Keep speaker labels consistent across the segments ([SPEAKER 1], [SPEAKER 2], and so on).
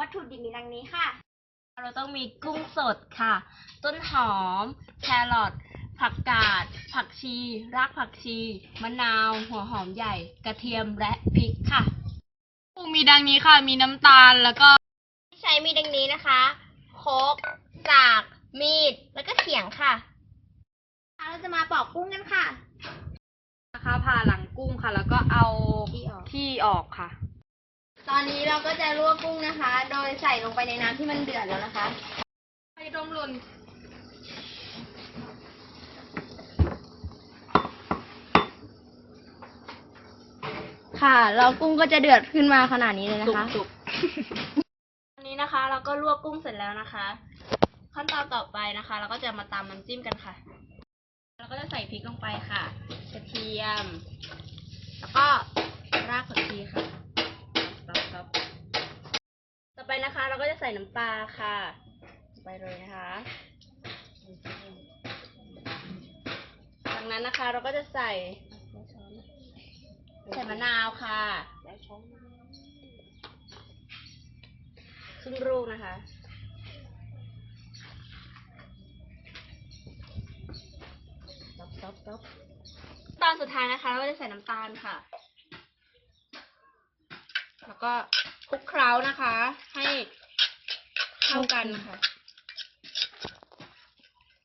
[SPEAKER 1] วัตถุดิบมีดังนี้ค่ะ
[SPEAKER 2] เราต้องมีกุ้งสดค่ะ ต้นหอม แครอท ผักกาด ผักชี รากผักชี มะนาว หัวหอมใหญ่ กระเทียม และพริกค่ะ
[SPEAKER 3] มีดังนี้ค่ะ มีน้ำตาล แล้วก็
[SPEAKER 1] ใช้มีดังนี้นะคะ โคกสาก มีด แล้วก็เขียงค่ะ เราจะมาปอกกุ้งกันค่ะ
[SPEAKER 3] นะคะผ่าหลังกุ้งค่ะ แล้วก็เอา
[SPEAKER 1] ที่ออก
[SPEAKER 3] ที่ออกค่ะ
[SPEAKER 1] ตอนนี้เราก็จะลวกกุ้งนะคะ โดยใส่ลงไปในน้ำที่มันเดือดแล้วนะคะ
[SPEAKER 3] ไฟร่มรุน
[SPEAKER 1] ค่ะ เรากุ้งก็จะเดือดขึ้นมาขนาดนี้เลยนะคะ
[SPEAKER 3] สุก
[SPEAKER 2] อันนี้นะคะ เราก็ลวกกุ้งเสร็จแล้วนะคะ ขั้นตอนต่อไปนะคะ เราก็จะมาตำน้ำจิ้มกันค่ะ เราก็จะใส่พริกลงไปค่ะ กระเทียม แล้วก็รากผักชีค่ะ นะคะ เราก็จะใส่น้ำปลาค่ะ ไปเลยนะคะ จากนั้นนะคะเราก็จะใส่ใส่มะนาวค่ะครึ่งลูกนะคะ ต๊บต๊บต๊บตอนสุดท้ายนะคะ เราก็จะใส่น้ำตาลค่ะ แล้วก็คลุกเคล้านะคะ เข้ากันค่ะ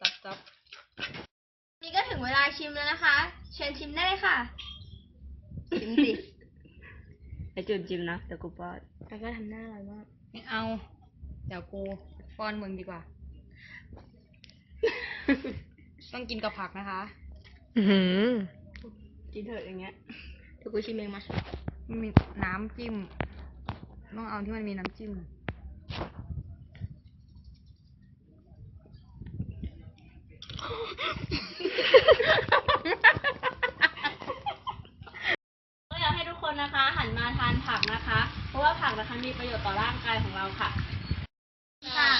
[SPEAKER 2] ต๊บต๊บ
[SPEAKER 1] นี่ก็ถึงเวลาชิมแล้วนะคะ เชิญชิมได้เลยค่ะ ชิมสิ
[SPEAKER 2] ไอจุนจิมนะแต่กูป้อน
[SPEAKER 1] แล้วก็ทำหน้าอร่อยมาก
[SPEAKER 3] ไม่เอา เดี๋ยวกูป้อนมึงดีกว่า ต้องกินกับผักนะคะ
[SPEAKER 2] กินเถอะอย่างเงี้ย
[SPEAKER 1] เดี๋ยวกูชิมเองมา
[SPEAKER 3] มันมีน้ำจิ้ม ต้องเอาที่มันมีน้ำจิ้ม
[SPEAKER 2] ก็อยากให้ทุกคนนะคะ หันมาทานผักนะคะ เพราะว่าผักนะคะมีประโยชน์ต่อร่างกายของเราค่ะ
[SPEAKER 1] ค่ะ